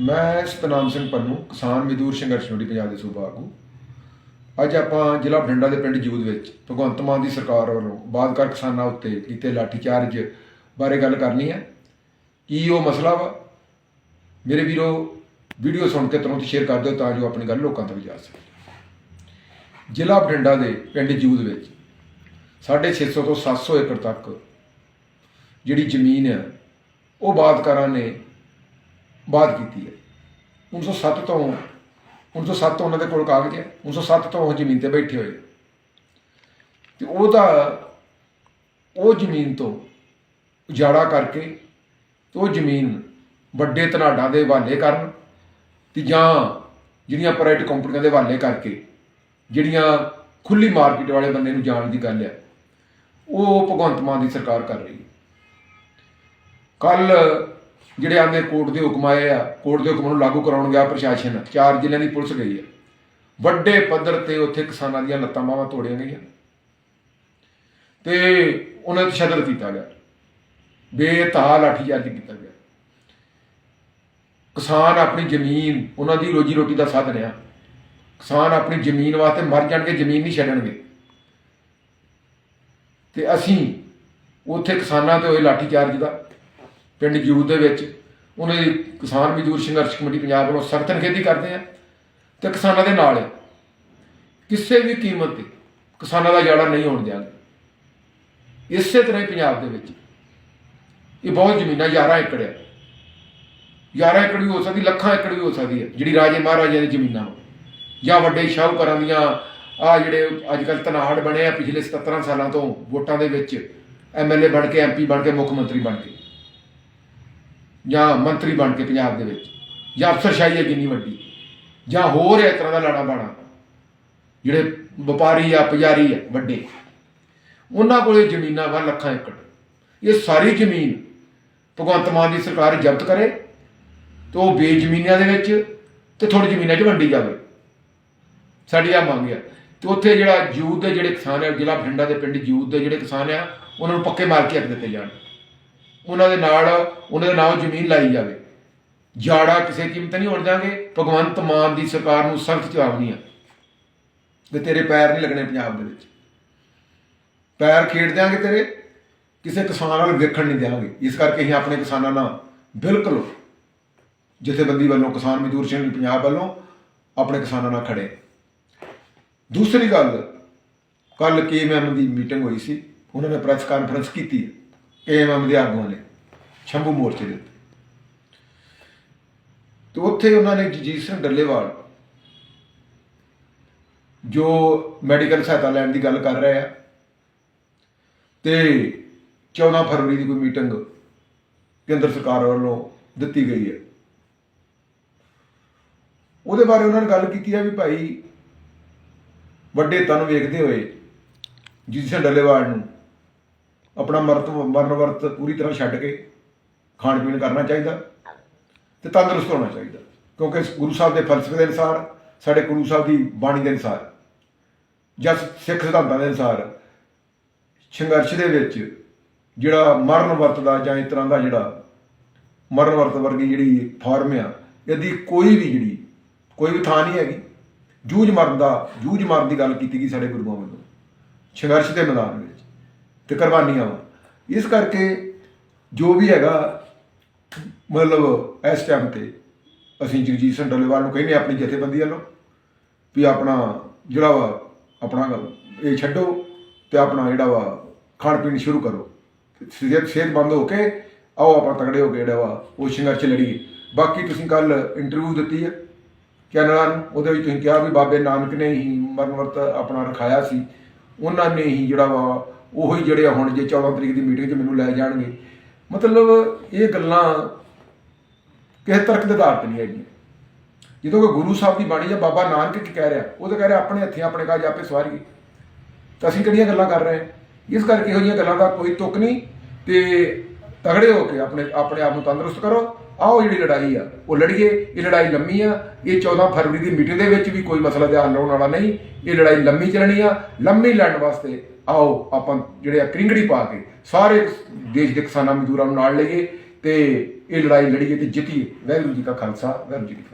ਮੈਂ ਸਤਨਾਮ ਸਿੰਘ ਪੰਨੂ, ਕਿਸਾਨ ਮਜ਼ਦੂਰ ਸੰਘਰਸ਼ ਕਮੇਟੀ ਪੰਜਾਬ ਦੇ ਸੂਬਾ ਆਗੂ। ਅੱਜ ਆਪਾਂ ਜ਼ਿਲ੍ਹਾ ਬਠਿੰਡਾ ਦੇ ਪਿੰਡ ਜੂਦ ਵਿੱਚ ਭਗਵੰਤ ਮਾਨ ਦੀ ਸਰਕਾਰ ਵੱਲੋਂ ਬਾਦਕਾਰ ਕਿਸਾਨਾਂ ਉੱਤੇ ਕੀਤੇ ਲਾਠੀਚਾਰਜ ਬਾਰੇ ਗੱਲ ਕਰਨੀ ਹੈ। ਕੀ ਉਹ ਮਸਲਾ ਵਾ? ਮੇਰੇ ਵੀਰੋ, ਵੀਡੀਓ ਸੁਣ ਕੇ ਤੁਰੰਤ ਸ਼ੇਅਰ ਕਰ ਦਿਓ ਤਾਂ ਜੋ ਆਪਣੀ ਗੱਲ ਲੋਕਾਂ ਤੱਕ ਜਾ ਸਕੇ। ਜ਼ਿਲ੍ਹਾ ਬਠਿੰਡਾ ਦੇ ਪਿੰਡ ਜੂਦ ਵਿੱਚ 650 ਤੋਂ 700 ਏਕੜ ਤੱਕ ਜਿਹੜੀ ਜ਼ਮੀਨ ਹੈ ਉਹ ਬਾਦਕਾਰਾਂ ਨੇ ਬਾਤ ਕੀਤੀ ਹੈ। 1907 ਤੋਂ 1907 ਤੋਂ ਉਹਨਾਂ ਦੇ ਕੋਲ ਕਾਗਜ਼ ਹੈ। 1907 ਤੋਂ ਉਹ ਜ਼ਮੀਨ ਤੇ ਬੈਠੇ ਹੋਏ। ਤੇ ਉਹਦਾ ਉਹ ਜ਼ਮੀਨ ਤੋਂ ਉਜਾੜਾ ਕਰਕੇ ਉਹ ਜ਼ਮੀਨ ਵੱਡੇ ਧਨਾਡਾਂ ਦੇ ਹਵਾਲੇ ਕਰਨ ਤੇ ਜਾਂ ਜਿਹੜੀਆਂ ਪ੍ਰਾਈਵੇਟ ਕੰਪਨੀਆਂ ਦੇ ਹਵਾਲੇ ਕਰਕੇ ਜਿਹੜੀਆਂ ਖੁੱਲੀ ਮਾਰਕੀਟ ਵਾਲੇ ਬੰਦੇ ਨੂੰ ਜਾਣ ਦੀ ਗੱਲ ਹੈ, ਉਹ ਭਗਵੰਤ ਮਾਨ ਦੀ ਸਰਕਾਰ ਕਰ ਰਹੀ ਹੈ। ਕੱਲ ਜਿਹੜੇ ਆਂਦੇ ਕੋਰਟ ਦੇ ਹੁਕਮ ਆਏ ਆ, ਕੋਰਟ ਦੇ ਹੁਕਮ ਨੂੰ ਲਾਗੂ ਕਰਾਉਣ ਗਿਆ ਪ੍ਰਸ਼ਾਸਨ, ਚਾਰ ਜ਼ਿਲ੍ਹਿਆਂ ਦੀ ਪੁਲਿਸ ਗਈ ਹੈ ਵੱਡੇ ਪੱਧਰ ਤੇ ਉੱਥੇ ਕਿਸਾਨਾਂ ਦੀਆਂ ਲੱਤਾਂ ਬਾਹਾਂ ਤੋੜੀਆਂ ਗਈਆਂ। ਤੇ ਉਹਨਾਂ ਤੇ ਸ਼ਦਰ ਕੀਤਾ ਗਿਆ। ਬੇਤਾਲ ਲਾਠੀਚਾਰਜ ਕੀਤਾ ਗਿਆ। ਕਿਸਾਨ ਆਪਣੀ ਜ਼ਮੀਨ, ਉਹਨਾਂ ਦੀ ਰੋਜੀ ਰੋਟੀ ਦਾ ਸਾਧਨ ਆ। ਕਿਸਾਨ ਆਪਣੀ ਜ਼ਮੀਨ ਵਾਸਤੇ ਮਰ ਜਾਣਗੇ, ਜ਼ਮੀਨ ਨਹੀਂ ਛੱਡਣਗੇ। ਤੇ ਅਸੀਂ ਉੱਥੇ ਕਿਸਾਨਾਂ ਤੇ ਹੋਏ ਲਾਠੀਚਾਰਜ ਦਾ ਪਿੰਡ ਜੂਦ ਦੇ ਵਿੱਚ ਉਹਨਾਂ ਦੀ ਕਿਸਾਨ ਮਜ਼ਦੂਰ ਸੰਘਰਸ਼ ਕਮੇਟੀ ਪੰਜਾਬ ਵੱਲੋਂ ਸਖਤ ਨਿਖੇਧੀ ਕਰਦੇ ਆ ਤੇ ਕਿਸਾਨਾਂ ਦੇ ਨਾਲ ਹੈ। ਕਿਸੇ ਵੀ ਕੀਮਤ ਤੇ ਕਿਸਾਨਾਂ ਦਾ ਜਾੜਾ ਨਹੀਂ ਹੋਣ ਦਿਆਂਗੇ ਇਸੇ ਤਰ੍ਹਾਂ ਹੀ ਪੰਜਾਬ ਦੇ ਵਿੱਚ ਇਹ ਬਹੁਤ ਜ਼ਮੀਨਾਂ 11 ਏਕੜ ਹੈ 11 ਏਕੜ ਵੀ ਹੋ ਸਕਦੀ, ਲੱਖਾਂ ਏਕੜ ਵੀ ਹੋ ਸਕਦੀ ਹੈ, ਜਿਹੜੀ ਰਾਜੇ ਮਹਾਰਾਜਿਆਂ ਦੀ ਜ਼ਮੀਨਾਂ ਵਾ। ਜਾਂ ਵੱਡੇ ਸ਼ਾਹੂਕਾਰਾਂ ਦੀਆਂ ਆ ਜਿਹੜੇ ਅੱਜ ਕੱਲ੍ਹ ਤਨਾੜ ਬਣੇ ਆ, ਪਿਛਲੇ 77 ਸਾਲਾਂ ਤੋਂ ਵੋਟਾਂ ਦੇ ਵਿੱਚ ਐਮਐਲਏ ਬਣ ਕੇ ਐਮਪੀ ਬਣ ਕੇ, ਮੁੱਖ ਮੰਤਰੀ ਬਣ ਕੇ। ਜਾਂ ਮੰਤਰੀ ਬਣ ਕੇ ਪੰਜਾਬ ਦੇ ਵਿੱਚ, ਜਾਂ ਅਫਸਰਸ਼ਾਹੀ ਹੈ ਕਿੰਨੀ ਵੱਡੀ, ਜਾਂ ਹੋਰ ਇਸ ਤਰ੍ਹਾਂ ਦਾ ਲਾੜਾ ਬਾਣਾ ਜਿਹੜੇ ਵਪਾਰੀ ਆ, ਪੁਜਾਰੀ ਆ, ਵੱਡੇ, ਉਹਨਾਂ ਕੋਲੇ ਜ਼ਮੀਨਾਂ ਵਾ ਲੱਖਾਂ ਏਕੜ। ਇਹ ਸਾਰੀ ਜ਼ਮੀਨ ਭਗਵੰਤ ਮਾਨ ਦੀ ਸਰਕਾਰ ਜ਼ਬਤ ਕਰੇ ਤੇ ਉਹ ਬੇਜ਼ਮੀਨਾਂ ਦੇ ਵਿੱਚ ਤੇ ਥੋੜੀ ਜ਼ਮੀਨਾਂ 'ਚ ਵੰਡੀ ਜਾਵੇ। ਸਾਡੀ ਆ ਮੰਗ ਆ। ਤੇ ਉੱਥੇ ਜਿਹੜਾ ਜੂਦ ਦੇ ਜਿਹੜੇ ਕਿਸਾਨ ਆ, ਜ਼ਿਲ੍ਹਾ ਬਠਿੰਡਾ ਦੇ ਪਿੰਡ ਜੂਦ ਦੇ ਜਿਹੜੇ ਕਿਸਾਨ ਆ, ਉਹਨਾਂ ਨੂੰ ਪੱਕੇ ਮਾਰ ਕੇ ਅੱਗ ਦਿੱਤੇ ਜਾਣ। ਉਹਨਾਂ ਦੇ ਨਾਲ, ਉਹਨਾਂ ਦੇ ਨਾਲ ਜ਼ਮੀਨ ਲਾਈ ਜਾਵੇ। ਜਾੜਾ ਕਿਸੇ ਕੀਮਤ ਨਹੀਂ ਹੋਣ ਦਿਆਂਗੇ। ਭਗਵੰਤ ਮਾਨ ਦੀ ਸਰਕਾਰ ਨੂੰ ਸਖਤ ਜਵਾਬ ਆ। ਤੇ ਤੇਰੇ ਪੈਰ ਨਹੀਂ ਲੱਗਣੇ ਪੰਜਾਬ ਦੇ ਵਿੱਚ। ਪੈਰ ਖੇਡ ਦਿਆਂਗੇ ਤੇਰੇ। ਕਿਸੇ ਕਿਸਾਨ ਨਾਲ ਵੇਖਣ ਨਹੀਂ ਦਿਆਂਗੇ। ਇਸ ਕਰਕੇ ਅਸੀਂ ਆਪਣੇ ਕਿਸਾਨਾਂ ਨਾਲ ਬਿਲਕੁਲ ਜਥੇਬੰਦੀ ਵੱਲੋਂ, ਕਿਸਾਨ ਮਜ਼ਦੂਰ ਸੰਘ ਪੰਜਾਬ ਵੱਲੋਂ ਆਪਣੇ ਕਿਸਾਨਾਂ ਨਾਲ ਖੜੇ। ਦੂਸਰੀ ਗੱਲ ਕੱਲ ਕੇਐਮਐਮ ਦੀ ਮੀਟਿੰਗ ਹੋਈ ਸੀ। ਉਹਨਾਂ ਨੇ ਪ੍ਰੈਸ ਕਾਨਫਰੰਸ ਕੀਤੀ ਕੇਐਮਐਮ ਦੇ ਆਗੂਆਂ ਨੇ, ਸ਼ੰਭੂ ਮੋਰਚੇ ਦੇ ਉੱਤੇ। ਤੇ ਉੱਥੇ ਉਹਨਾਂ ਨੇ ਜਗਜੀਤ ਸਿੰਘ ਡੱਲੇਵਾਲ, ਜੋ ਮੈਡੀਕਲ ਸਹਾਇਤਾ ਲੈਣ ਦੀ ਗੱਲ ਕਰ ਰਿਹਾ ਆ, ਤੇ 14 ਫਰਵਰੀ ਦੀ ਕੋਈ ਮੀਟਿੰਗ ਕੇਂਦਰ ਸਰਕਾਰ ਵੱਲੋਂ ਦਿੱਤੀ ਗਈ ਹੈ। ਉਹਦੇ ਬਾਰੇ ਉਹਨਾਂ ਨੇ ਗੱਲ ਕੀਤੀ ਹੈ ਵੀ ਭਾਈ ਵੱਡੇ ਤਨ ਵੇਖਦੇ ਹੋਏ ਜਿਸ ਡੱਲੇਵਾਲ ਨੂੰ ਆਪਣਾ ਮਰਤ ਮਰਨ ਵਰਤ ਪੂਰੀ ਤਰ੍ਹਾਂ ਛੱਡ ਕੇ ਖਾਣ ਪੀਣ ਕਰਨਾ ਚਾਹੀਦਾ ਤੇ ਤੰਦਰੁਸਤ ਹੋਣਾ ਚਾਹੀਦਾ। ਕਿਉਂਕਿ ਗੁਰੂ ਸਾਹਿਬ ਦੇ ਫਲਸਫੇ ਦੇ ਅਨੁਸਾਰ, ਸਾਡੇ ਗੁਰੂ ਸਾਹਿਬ ਦੀ ਬਾਣੀ ਦੇ ਅਨੁਸਾਰ ਜਾਂ ਸਿੱਖ ਸਿਧਾਂਤਾਂ ਦੇ ਅਨੁਸਾਰ ਸੰਘਰਸ਼ ਦੇ ਵਿੱਚ ਜਿਹੜਾ ਮਰਨ ਵਰਤ ਦਾ ਜਾਂ ਇਸ ਤਰ੍ਹਾਂ ਦਾ ਜਿਹੜਾ ਮਰਨ ਵਰਤ ਵਰਗੀ ਜਿਹੜੀ ਫਾਰਮ ਆ, ਇਹਦੀ ਕੋਈ ਵੀ ਜਿਹੜੀ, ਕੋਈ ਵੀ ਥਾਂ ਨਹੀਂ ਹੈਗੀ। ਜੂਝ ਮਰਨ ਦਾ, ਜੂਝ ਮਰਨ ਦੀ ਗੱਲ ਕੀਤੀ ਗਈ ਸਾਡੇ ਗੁਰੂਆਂ ਵੱਲੋਂ। ਸੰਘਰਸ਼ ਦੇ ਮੈਦਾਨ ਵਿੱਚ। ਤੇ ਕੁਰਬਾਨੀਆਂ ਵਾ ਇਸ ਕਰਕੇ ਜੋ ਵੀ ਹੈਗਾ, ਮਤਲਬ ਇਸ ਟਾਈਮ ਤੇ ਅਸੀਂ ਜਗਜੀਤ ਸਿੰਘ ਡੱਲੇਵਾਲ ਨੂੰ ਕਹਿੰਦੇ ਆਪਣੀ ਜਥੇਬੰਦੀ ਵੱਲੋਂ ਵੀ ਆਪਣਾ ਜਿਹੜਾ ਵਾ, ਆਪਣਾ ਇਹ ਛੱਡੋ ਤੇ ਆਪਣਾ ਜਿਹੜਾ ਵਾ ਖਾਣ ਪੀਣ ਸ਼ੁਰੂ ਕਰੋ। ਸਿਹਤ ਸਿਹਤ ਬੰਦ ਹੋ ਕੇ ਆਓ ਆਪਾਂ ਤਗੜੇ ਹੋ ਕੇ ਜਿਹੜਾ ਵਾ, ਉਹ ਸੰਘਰਸ਼ ਲੜੀਏ। ਬਾਕੀ ਤੁਸੀਂ ਕੱਲ ਇੰਟਰਵਿਊ ਦਿੱਤੀ ਹੈ ਕੈਨੇਡਾ ਨੂੰ, ਉਹਦੇ ਵਿੱਚ ਤੁਸੀਂ ਕਿਹਾ ਵੀ ਬਾਬੇ ਨਾਨਕ ਨੇ ਹੀ ਮਰਨ ਵਰਤ ਆਪਣਾ ਰਖਾਇਆ ਸੀ। ਉਹਨਾਂ ਨੇ ਹੀ ਜਿਹੜਾ ਵਾ ਉਹੀ ਜਿਹੜੇ ਹੁਣ ਜੇ 14 ਤਰੀਕ ਦੀ ਮੀਟਿੰਗ 'ਚ ਮੈਨੂੰ ਲੈ ਜਾਣਗੇ। ਮਤਲਬ ਇਹ ਗੱਲਾਂ ਕਿਸੇ ਤਰਕ ਦੇ ਆਧਾਰ ਤੇ ਨਹੀਂ ਹੈਗੀਆਂ। ਜਦੋਂ ਕਿ ਗੁਰੂ ਸਾਹਿਬ ਦੀ ਬਾਣੀ ਜਾਂ ਬਾਬਾ ਨਾਨਕ ਕੀ ਕਹਿ ਰਿਹਾ, ਉਹ ਤਾਂ ਕਹਿ ਰਿਹਾ, ਆਪਣੇ ਹੱਥੀਂ ਆਪਣੇ ਕਾਜ ਆਪੇ ਸਵਾਰੀਏ। ਤਾਂ ਅਸੀਂ ਕਿਹੜੀਆਂ ਗੱਲਾਂ ਕਰ ਰਹੇ ਹਾਂ? ਇਸ ਕਰਕੇ ਇਹੋ ਜਿਹੀਆਂ ਗੱਲਾਂ ਦਾ ਕੋਈ ਤੁਕ ਨਹੀਂ ਤੇ ਤਗੜੇ ਹੋ ਕੇ ਆਪਣੇ ਆਪਣੇ ਆਪ ਨੂੰ ਤੰਦਰੁਸਤ ਕਰੋ। ਆਓ ਜਿਹੜੀ ਲੜਾਈ ਆ, ਉਹ ਲੜੀਏ। ਇਹ ਲੜਾਈ ਲੰਮੀ ਆ। ਇਹ 14 ਫਰਵਰੀ ਦੀ ਮੀਟਿੰਗ ਦੇ ਵਿੱਚ ਵੀ ਕੋਈ ਮਸਲਾ ਦੇ ਹੱਲ ਹੋਣ ਵਾਲਾ ਨਹੀਂ। ਇਹ ਲੜਾਈ ਲੰਮੀ ਚੱਲਣੀ ਆ। ਲੰਮੀ ਲੜਨ ਵਾਸਤੇ ਆਓ, ਆਪਾਂ ਜਿਹੜੇ ਆ ਕ੍ਰਿੰਗੜੀ ਪਾ ਕੇ ਸਾਰੇ ਦੇਸ਼ ਦੇ ਕਿਸਾਨਾਂ ਮਜ਼ਦੂਰਾਂ ਨੂੰ ਨਾਲ ਲਈਏ ਤੇ ਇਹ ਲੜਾਈ ਲੜੀਏ ਤੇ ਜਿੱਤੀਏ ਵਾਹਿਗੁਰੂ ਜੀ ਕਾ ਖਾਲਸਾ, ਵਾਹਿਗੁਰੂ ਜੀ ਕੀ ਫਤਿਹ।